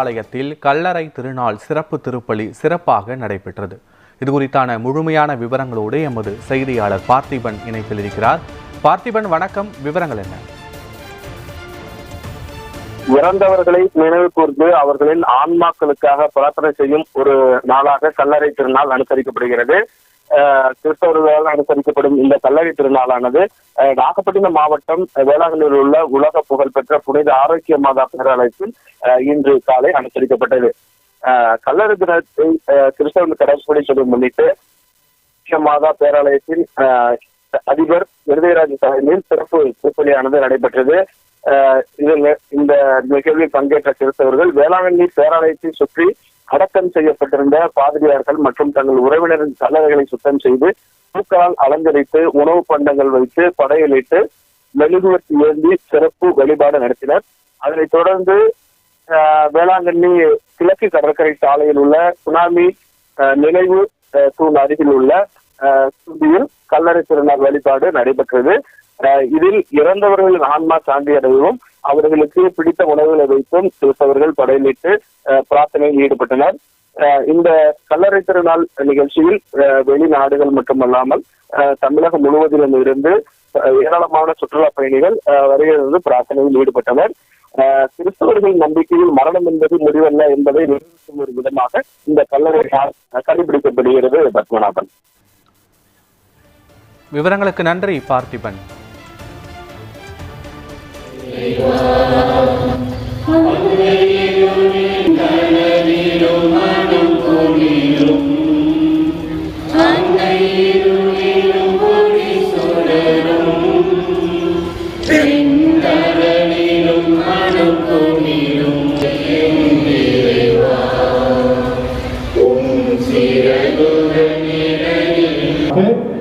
ஆலயத்தில் கல்லறை திருநாள் சிறப்பு திருப்பலி சிறப்பாக நடைபெற்றது. இது குறித்தான முழுமையான விவரங்களோடு எமது செய்தியாளர் பார்த்திபன் இணைப்பில் இருக்கிறார் பார்த்திபன் வணக்கம். விவரங்கள் என்ன? இறந்தவர்களை நினைவு கூர்ந்து அவர்களின் ஆன்மாக்களுக்காக பிரார்த்தனை செய்யும் ஒரு நாளாக கல்லறை திருநாள் அனுசரிக்கப்படுகிறது. கிறிஸ்தவர்களால் அனுசரிக்கப்படும் இந்த கல்லறை திருநாளானது நாகப்பட்டினம் மாவட்டம் வேளாங்கண்ணியில் உள்ள உலக புகழ்பெற்ற புனித ஆரோக்கிய மாதா பேராலயத்தில் இன்று காலை அனுசரிக்கப்பட்டது. கல்லறை தினத்தை கிறிஸ்தவர்கள் கடைபிடிப்பதை முன்னிட்டு மாதா பேராலயத்தின் அதிபர் விருதயராஜ் தலைமையில் சிறப்பு திருப்பலியானது நடைபெற்றது. இதில் இந்த நிகழ்வில் பங்கேற்ற கிறிஸ்தவர்கள் வேளாங்கண்ணி பேராலயத்தை சுற்றி அடக்கம் செய்யப்பட்டிருந்த பாதிரியார்கள் மற்றும் தங்கள் உறவினரின் கல்லறைகளை சுத்தம் செய்து பூக்களால் அலங்கரித்து உணவு பண்டங்கள் வைத்து படையலிட்டு மெழுகுவர்த்தி ஏந்தி சிறப்பு வழிபாடு நடத்தினர். அதனைத் தொடர்ந்து வேளாங்கண்ணி கிழக்கு கடற்கரை சாலையில் உள்ள சுனாமி அஹ், நினைவு தூண் அருகில் உள்ள அஹ், கல்லறை திருநாள் வழிபாடு நடைபெற்றது. அஹ், இதில் இறந்தவர்களின் ஆன்மா சாந்தி அடையவும் அவர்களுக்கு பிடித்த உணவுகளை வைத்தும் கிறிஸ்தவர்கள் படையலிட்டு பிரார்த்தனையில் ஈடுபட்டனர். இந்த கல்லறை திருநாள் நிகழ்ச்சியில் அஹ், வெளிநாடுகள் மட்டுமல்லாமல் தமிழகம் முழுவதிலும் இருந்து அஹ், ஏராளமான சுற்றுலா பயணிகள் அஹ், வருகை தந்து பிரார்த்தனையில் ஈடுபட்டனர். அஹ், கிறிஸ்தவர்கள் நம்பிக்கையில் மரணம் என்பது முடிவல்ல என்பதை நிரூபிக்கும் ஒரு விதமாக இந்த கல்லறை நாள் கடைபிடிக்கப்படுகிறது பத்மநாபன். விவரங்களுக்கு நன்றி பார்த்திபன். হবে